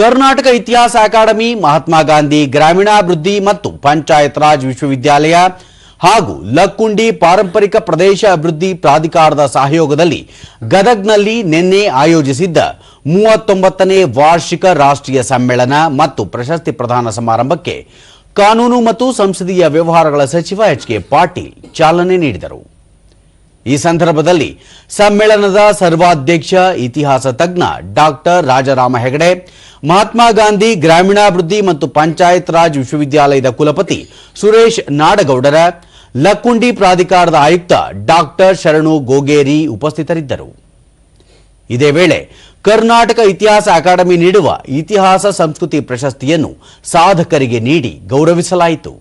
ಕರ್ನಾಟಕ ಇತಿಹಾಸ ಅಕಾಡೆಮಿ, ಮಹಾತ್ಮ ಗಾಂಧಿ ಗ್ರಾಮೀಣಾಭಿವೃದ್ಧಿ ಮತ್ತು ಪಂಚಾಯತ್ ರಾಜ್ ವಿಶ್ವವಿದ್ಯಾಲಯ ಹಾಗೂ ಲಕ್ಕುಂಡಿ ಪಾರಂಪರಿಕ ಪ್ರದೇಶ ಅಭಿವೃದ್ಧಿ ಪ್ರಾಧಿಕಾರದ ಸಹಯೋಗದಲ್ಲಿ ಗದಗ್ನಲ್ಲಿ ನಿನ್ನೆ ಆಯೋಜಿಸಿದ್ದ ಮೂವತ್ತೊಂಬತ್ತನೇ ವಾರ್ಷಿಕ ರಾಷ್ಟ್ರೀಯ ಸಮ್ಮೇಳನ ಮತ್ತು ಪ್ರಶಸ್ತಿ ಪ್ರದಾನ ಸಮಾರಂಭಕ್ಕೆ ಕಾನೂನು ಮತ್ತು ಸಂಸದೀಯ ವ್ಯವಹಾರಗಳ ಸಚಿವ ಎಚ್ ಕೆ ಪಾಟೀಲ್ ಚಾಲನೆ ನೀಡಿದರು. ಈ ಸಂದರ್ಭದಲ್ಲಿ ಸಮ್ಮೇಳನದ ಸರ್ವಾಧ್ಯಕ್ಷ, ಇತಿಹಾಸ ತಜ್ಞ ಡಾಕ್ಟರ್ ರಾಜರಾಮ ಹೆಗಡೆ, ಮಹಾತ್ಮ ಗಾಂಧಿ ಗ್ರಾಮೀಣಾಭಿವೃದ್ಧಿ ಮತ್ತು ಪಂಚಾಯತ್ ರಾಜ್ ವಿಶ್ವವಿದ್ಯಾಲಯದ ಕುಲಪತಿ ಸುರೇಶ್ ನಾಡಗೌಡರ, ಲಕ್ಕುಂಡಿ ಪ್ರಾಧಿಕಾರದ ಆಯುಕ್ತ ಡಾಕ್ಟರ್ ಶರಣು ಗೋಗೇರಿ ಉಪಸ್ಥಿತರಿದ್ದರು. ಇದೇ ವೇಳೆ ಕರ್ನಾಟಕ ಇತಿಹಾಸ ಅಕಾಡೆಮಿ ನೀಡುವ ಇತಿಹಾಸ ಸಂಸ್ಕೃತಿ ಪ್ರಶಸ್ತಿಯನ್ನು ಸಾಧಕರಿಗೆ ನೀಡಿ ಗೌರವಿಸಲಾಯಿತು.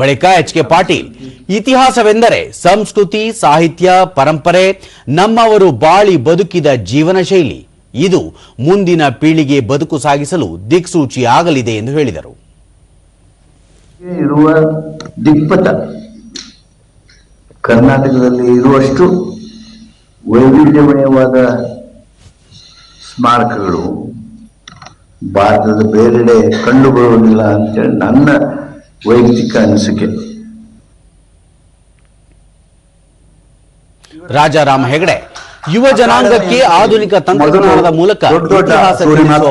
ಬಳಿಕ ಎಚ್ ಕೆ ಪಾಟೀಲ್, ಇತಿಹಾಸವೆಂದರೆ ಸಂಸ್ಕೃತಿ, ಸಾಹಿತ್ಯ, ಪರಂಪರೆ, ನಮ್ಮವರು ಬಾಳಿ ಬದುಕಿದ ಜೀವನ ಶೈಲಿ. ಇದು ಮುಂದಿನ ಪೀಳಿಗೆ ಬದುಕು ಸಾಗಿಸಲು ದಿಕ್ಸೂಚಿ ಆಗಲಿದೆ ಎಂದು ಹೇಳಿದರು. ಇರುವ ದಿಕ್ಪಥ ಕರ್ನಾಟಕದಲ್ಲಿ ಇರುವಷ್ಟು ವೈವಿಧ್ಯಮಯವಾದ ಸ್ಮಾರಕಗಳು ಭಾರತದ ಬೇರೆಡೆ ಕಂಡುಬರುವುದಿಲ್ಲ ಅಂತೇಳಿ ನನ್ನ ವೈಯಕ್ತಿಕ ಅನಿಸಿಕೆ. ರಾಜಾರಾಮ್ ಹೆಗಡೆ ಯುವ ಜನಾಂಗಕ್ಕೆ ಆಧುನಿಕ ತಂತ್ರಜ್ಞಾನದ ಮೂಲಕ ಇತಿಹಾಸ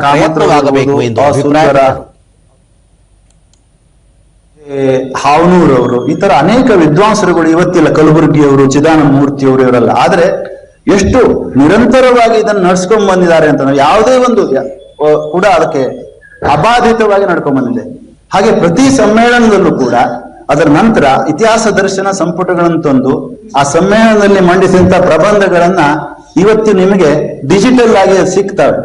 ಪ್ರಯತ್ನವಾಗಬೇಕು ಎಂದು ಹಾವನೂರ್ ಅವರು ಹಾವನೂರವರು ಈ ತರ ಅನೇಕ ವಿದ್ವಾಂಸರುಗಳು ಇವತ್ತಿಲ್ಲ ಕಲಬುರಗಿಯವರು ಚಿದಾನಂದ ಮೂರ್ತಿಯವರು ಇವರೆಲ್ಲ. ಆದ್ರೆ ಎಷ್ಟು ನಿರಂತರವಾಗಿ ಇದನ್ನು ನಡ್ಸ್ಕೊಂಡ್ ಬಂದಿದ್ದಾರೆ ಅಂತ ಯಾವುದೇ ಒಂದು ಕೂಡ ಅದಕ್ಕೆ ಅಬಾಧಿತವಾಗಿ ನಡ್ಕೊಂಡ್ ಬಂದಿದೆ ಹಾಗೆ ಪ್ರತಿ ಸಮ್ಮೇಳನದಲ್ಲೂ ಕೂಡ ಅದರ ನಂತರ ಇತಿಹಾಸ ದರ್ಶನ ಸಂಪುಟಗಳನ್ನು ತಂದು ಆ ಸಮ್ಮೇಳನದಲ್ಲಿ ಮಂಡಿಸಿದಂತ ಪ್ರಬಂಧಗಳನ್ನ ಇವತ್ತು ನಿಮಗೆ ಡಿಜಿಟಲ್ ಆಗಿ ಸಿಗ್ತವೆ